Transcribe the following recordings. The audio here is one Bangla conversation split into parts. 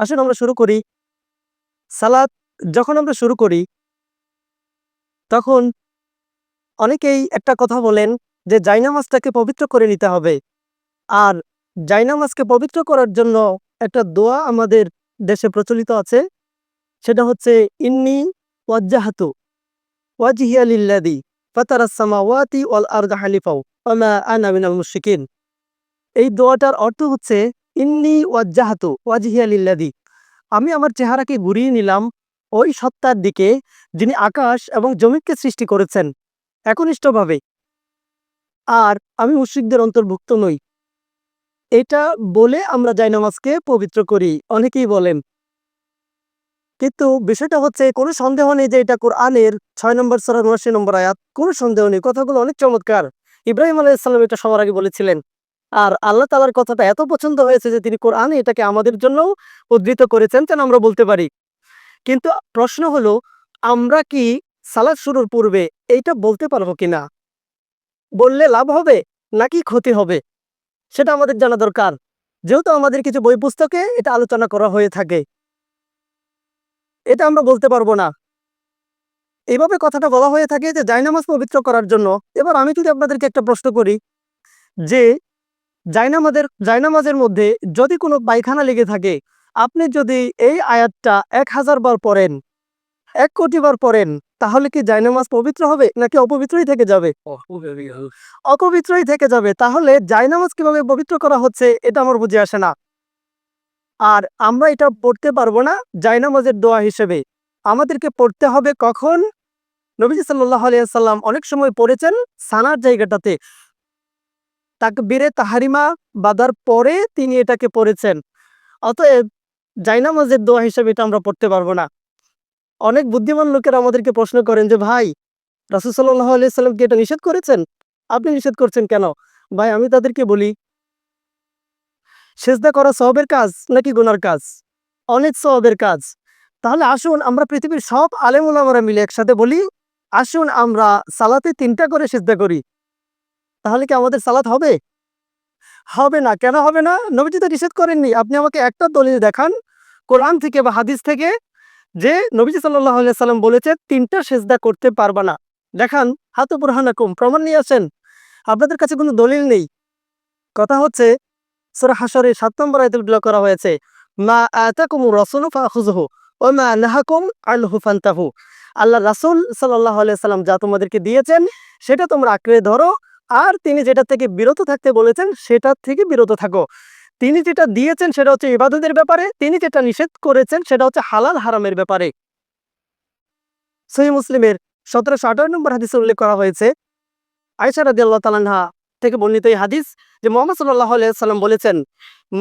আসুন আমরা শুরু করি। সালাত যখন আমরা শুরু করি, তখন অনেকেই একটা কথা বলেন যে জাইনামাজটাকে পবিত্র করে নিতে হবে। আর জাইনামাজকে পবিত্র করার জন্য একটা দোয়া আমাদের দেশে প্রচলিত আছে। সেটা হচ্ছে, ইন্নি ওয়াজ্জাহাতু ওয়াজহিয়া লিল্লাদি ফাতারাস সামাওয়াতি ওয়াল আরদা হালিফাও ওমা আনা মিনাল মুশরিকিন। এই দোয়াটার অর্থ হচ্ছে ইন্নি ওয়াজ্জাহাতু ওয়াজহিয়া লিল্লাদি আমি আমার চেহারাকে ঘুরিয়ে নিলাম ওই সত্তার দিকে যিনি আকাশ এবং জমিকে সৃষ্টি করেছেন, একনিষ্ঠভাবে। আর আমি মুশ্রিকদের অন্তর্ভুক্ত নই। এটা বলে আমরা জায়নামাজকে পবিত্র করি, অনেকেই বলেন। কিন্তু বিষয়টা হচ্ছে, কোনো সন্দেহ নেই যে এটা কোরআনের ছয় নম্বর উনআশি নম্বর আয়াত। কোনো সন্দেহ নেই, কথাগুলো অনেক চমৎকার। ইব্রাহিম আলাইসাল্লাম এটা সবার আগে বলেছিলেন। আর আল্লাহ তালার কথাটা এত পছন্দ হয়েছে যে তিনি কোরআনে এটাকে আমাদের জন্য উদ্ধৃত করেছেন যেন আমরা বলতে পারি। কিন্তু প্রশ্ন হলো, আমরা কি সালাদ শুরুর পূর্বে এইটা বলতে পারব কিনা? বললে লাভ হবে নাকি ক্ষতি হবে? সেটা আমাদের জানা দরকার। যেহেতু আমাদের কিছু বই পুস্তকে এটা আলোচনা করা হয়ে থাকে। এটা আমরা বলতে পারব না। এভাবে কথাটা বলা হয়ে থাকে যে, জায়নামাজ পবিত্র করার জন্য। এবার আমি যদি আপনাদেরকে একটা প্রশ্ন করি যে জায়নামাজের জায়নামাজের মধ্যে যদি কোনো পায়খানা লেগে থাকে, আপনি যদি এই আয়াতটা এক হাজার বার পড়েন, এক কোটি বার পড়েন, তাহলে কি জায়নামাজ পবিত্র হবে নাকি অপবিত্রই থেকে যাবে? অপবিত্রই থেকে যাবে। তাহলে জায়নামাজ কীভাবে পবিত্র করা হচ্ছে, এটা আমার বুঝে আসে না। আর আমরা এটা পড়তে পারব না জায়নামাজের দোয়া হিসেবে। আমাদেরকে পড়তে হবে কখন? নবীজি সাল্লাহ আলিয়াল্লাম অনেক সময় পড়েছেন সানার জায়গাটাতে। তাকবীরে তাহারিমা বাদার পরে তিনি এটাকে পড়েছেন। অতএব জাইনামাজের দোয়া হিসেবে এটা আমরা পড়তে পারব না। অনেক বুদ্ধিমান লোকেরা আমাদেরকে প্রশ্ন করেন যে, ভাই, রাসুল সাল্লাহ আলিয়াল্লাম কি এটা নিষেধ করেছেন? আপনি নিষেধ করছেন কেন? ভাই, আমি তাদেরকে বলি, সেজদা করা সবের কাজ নাকি গুনার কাজ? অনেক সবের কাজ। তাহলে আসুন আমরা পৃথিবীর সব আলেমুল আমরা মিলে একসাথে বলি, আসুন আমরা সালাতে তিনটা করে সেজদা করি। তাহলে কি আমাদের সালাত হবে? হবে না। কেন হবে না? নবীজি তো নিষেধ করেননি। আপনি আমাকে একটা দলিল দেখান, কোরআন থেকে বা হাদিস থেকে, যে নবীজি সাল্লাহ সাল্লাম বলেছে, তিনটা সেজদা করতে পারবা না। দেখান, হাতু বুরহানাকুম প্রমাণ নিয়ে আসেন। আপনাদের কাছে কোনো দলিল নেই। কথা হচ্ছে, সুরা হাসরে সাত নম্বর আয়তে উল্লেখ করা হয়েছে, মা আতাকুম ফাহুজহু ও মা নাহাকুম ফান্তাহু। আল্লাহ রাসুল সাল্লাহ সাল্লাম যা তোমাদেরকে দিয়েছেন, সেটা তোমরা আঁকড়ে ধরো। আর তিনি যেটা থেকে বিরত থাকতে বলেছেন, সেটা থেকে বিরত থাকো। তিনি যেটা দিয়েছেন, সেটা হচ্ছে ইবাদতের ব্যাপারে। তিনি যেটা নিষেধ করেছেন, সেটা হচ্ছে হালাল হারামের ব্যাপারে। সহি মুসলিমের সতেরোশো আঠারো নম্বর হাদিসে উল্লেখ করা হয়েছে আয়সা রাদি আল্লাহ তালাহা থেকে বর্ণিত এই হাদিস যে মোহাম্মদ সাল্লাহ সাল্লাম বলেছেন,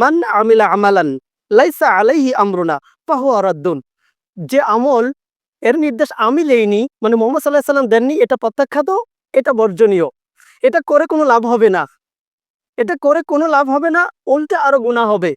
মান আমিলা আমালান লাইসা আলাইহি আমরুনা পাহু আরাদ্দুন যে আমল, এর নির্দেশ আমি লেইনি মানে মোহাম্মদ সাল্লাহ সাল্লাম দেননি, এটা প্রত্যাখ্যাত, এটা বর্জনীয়। এটা করে কোনো লাভ হবে না। এটা করে কোনো লাভ হবে না, উল্টে আরও গুণা হবে।